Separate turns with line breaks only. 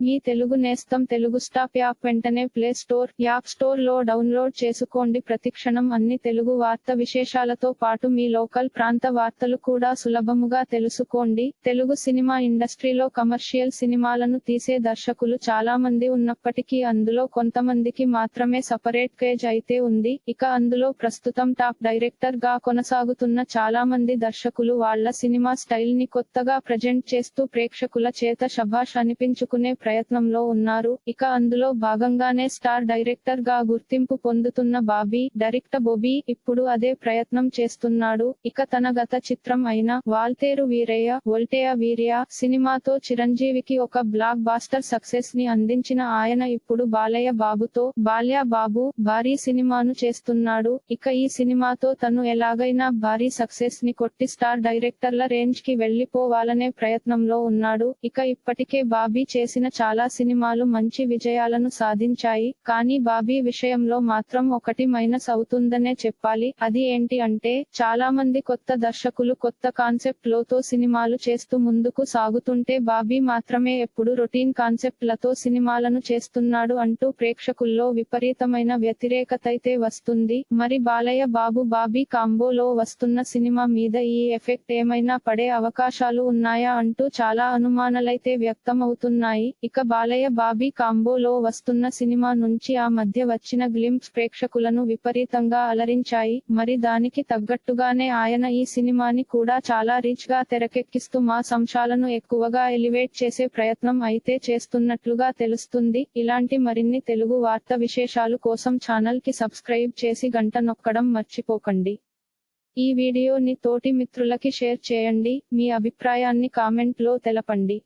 మీ తెలుగు నేస్తం Telugu stop app వెంటనే play store app స్టోర్లో డౌన్లోడ్ చేసుకోండి. ప్రతిక్షణం అన్ని తెలుగు వార్త విశేషాలతో పాటు మీ లోకల్ ప్రాంత వార్తలు కూడా సులభముగా తెలుసుకోండి. తెలుగు సినిమా ఇండస్ట్రీలో కమర్షియల్ సినిమాలను తీసే దర్శకులు చాలా మంది ఉన్నప్పటికీ అందులో కొంతమందికి మాత్రమే సపరేట్ కేజ్ అయితే ఉంది. ఇక అందులో ప్రస్తుతం టాప్ డైరెక్టర్గా కొనసాగుతున్న చాలా మంది దర్శకులు వాళ్ళ సినిమా స్టైల్ని కొత్తగా ప్రజెంట్ చేస్తూ ప్రేక్షకుల చేత శభాష్ అనిపించుకునే ప్రయత్నంలో ఉన్నారు. ఇక అందులో భాగంగానే స్టార్ డైరెక్టర్గా గుర్తింపు పొందుతున్న బాబీ డైరెక్టర్ బొబీ ఇప్పుడు అదే ప్రయత్నం చేస్తున్నాడు. ఇక తన గత చిత్రం అయిన వాల్తేరు వీరయ్య వోల్టేయ వీర్య సినిమాతో చిరంజీవికి ఒక బ్లాక్ బాస్టర్ సక్సెస్ని అందించిన ఆయన ఇప్పుడు బాలయ్య బాబుతో బాల్య బాబు భారీ సినిమాను చేస్తున్నాడు. ఇక ఈ సినిమాతో తను ఎలాగైనా భారీ సక్సెస్ని కొట్టి స్టార్ డైరెక్టర్ల రేంజ్కి వెళ్ళిపోవాలనే ప్రయత్నంలో ఉన్నాడు. ఇక ఇప్పటికే బాబీ చేసిన చాలా సినిమాలు మంచి విజయాలను సాధించాయి కానీ బాబీ విషయంలో మాత్రం ఒకటి మైనస్ అవుతుందనే చెప్పాలి. అది ఏంటి అంటే చాలా మంది కొత్త దర్శకులు కొత్త కాన్సెప్ట్ లోతో సినిమాలు చేస్తూ ముందుకు సాగుతుంటే బాబీ మాత్రమే ఎప్పుడు రొటీన్ కాన్సెప్ట్లతో సినిమాలను చేస్తున్నాడు అంటూ ప్రేక్షకుల్లో విపరీతమైన వ్యతిరేకతైతే వస్తుంది. మరి బాలయ్య బాబు బాబీ కాంబోలో వస్తున్న సినిమా మీద ఈ ఎఫెక్ట్ ఏమైనా పడే అవకాశాలు ఉన్నాయా అంటూ చాలా అనుమానాలైతే వ్యక్తమవుతున్నాయి. ఇక బాలయ్య బాబీ కాంబోలో వస్తున్న సినిమా నుంచి ఆ మధ్య వచ్చిన గ్లింప్స్ ప్రేక్షకులను విపరీతంగా అలరించాయి. మరి దానికి తగ్గట్టుగానే ఆయన ఈ సినిమాని కూడా చాలా రీచ్గా తెరకెక్కిస్తూ మా సంశాలను ఎక్కువగా ఎలివేట్ చేసే ప్రయత్నం అయితే చేస్తున్నట్లుగా తెలుస్తుంది. ఇలాంటి మరిన్ని తెలుగు వార్త విశేషాలు కోసం ఛానల్కి సబ్స్క్రైబ్ చేసి గంట నొక్కడం మర్చిపోకండి. ఈ వీడియోని తోటి మిత్రులకి షేర్ చేయండి. మీ అభిప్రాయాన్ని కామెంట్లో తెలపండి.